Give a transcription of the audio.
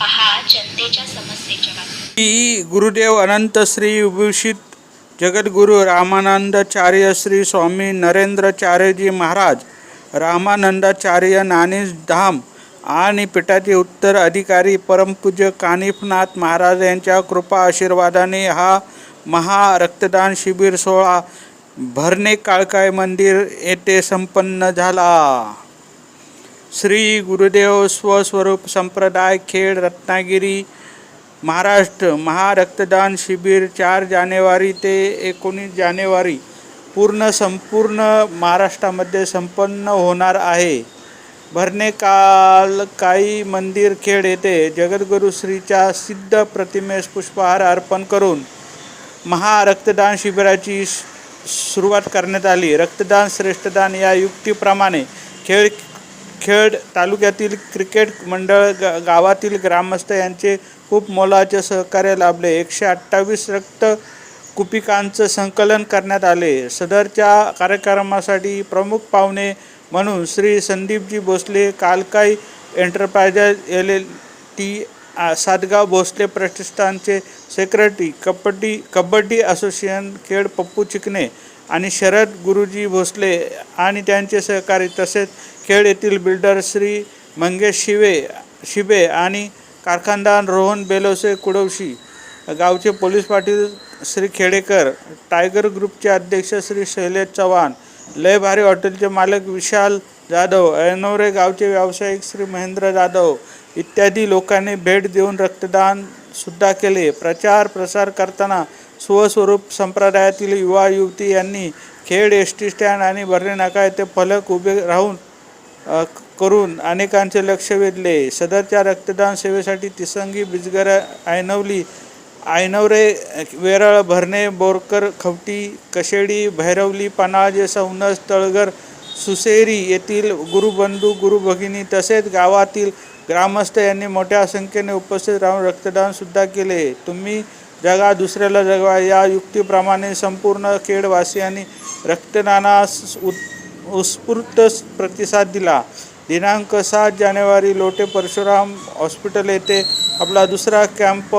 पहा जनतेच्या समस्येच्या गुरुदेव अनंत श्री विभूषित जगद्गुरु रामानंदाचार्य श्री स्वामी नरेंद्रचार्यजी महाराज रामानंदाचार्य नानीज धाम आणि पीठाचे उत्तर अधिकारी परमपूज्य कानिफनाथ महाराज यांच्या कृपा आशीर्वादाने हा महा रक्तदान शिबिर सोहळा भरणे काळकाय मंदिर येथे संपन्न झाला. श्री गुरुदेव स्वस्वरूप संप्रदाय खेड रत्नागिरी महाराष्ट्र महारक्तदान शिबिर चार जानेवारी ते एकोणीस जानेवारी पूर्ण संपूर्ण महाराष्ट्रामध्ये संपन्न होणार आहे. भरणे काल काही मंदिर खेड येथे जगद्गुरू श्रीच्या सिद्ध प्रतिमेस पुष्पहार अर्पण करून महारक्तदान शिबिराची सुरुवात करण्यात आली. रक्तदान श्रेष्ठदान या युक्तीप्रमाणे खेळ खेड तालुक्यातील क्रिकेट मंडळ ग गावातील ग्रामस्थ यांचे खूप मोलाचे सहकार्य लाभले. एकशे अठ्ठावीस रक्त कुपिकांचं संकलन करण्यात आले. सदरच्या कार्यक्रमासाठी प्रमुख पाहुणे म्हणून Shri Sandeepji Bhosale कालकाई enterprises L L T Satgaon Bhosale प्रतिष्ठानचे सेक्रेटरी कबड्डी कबड्डी असोसिएशन खेळ पप्पू चिकणे आणि शरद गुरुजी भोसले आणि त्यांचे सहकारी तसेच खेळ येथील बिल्डर श्री मंगेश शिवे शिबे आणि कारखानदार रोहन बेलोसे कुडवशी गावचे पोलीस पाटील श्री खेडेकर टायगर ग्रुपचे अध्यक्ष श्री शैलेश चव्हाण लय भारी हॉटेलचे मालक विशाल जाधव ऐनवरे गावचे व्यावसायिक श्री महेंद्र जाधव इत्यादी लोकांनी भेट देऊन रक्तदान सुद्धा केले. प्रचार प्रसार करताना स्वस्वरूप संप्रदायातील युवा युवती यांनी खेड एस टी स्टँड आणि भरणे नाका येथे फलक उभे राहून करून अनेकांचे लक्ष वेधले. सदरच्या रक्तदान सेवेसाठी तिसंगी बिजगर ऐनवली ऐनवरे वेरळ भरणे बोरकर खवटी कशेडी भैरवली पनाजे सौनस तळगर सुसेरी येथील गुरुबंधू गुरुभगिनी तसेच गावातील ग्रामस्थ यांनी मोठ्या संख्येने उपस्थित राहून रक्तदानसुद्धा केले. तुम्ही जगा दुसऱ्याला जगवा. या युक्तीप्रमाणे संपूर्ण खेडवासियांनी रक्तदानास उत उत्स्फूर्त प्रतिसाद दिला. दिनांक सात जानेवारी लोटे परशुराम हॉस्पिटल येथे आपला दुसरा कॅम्प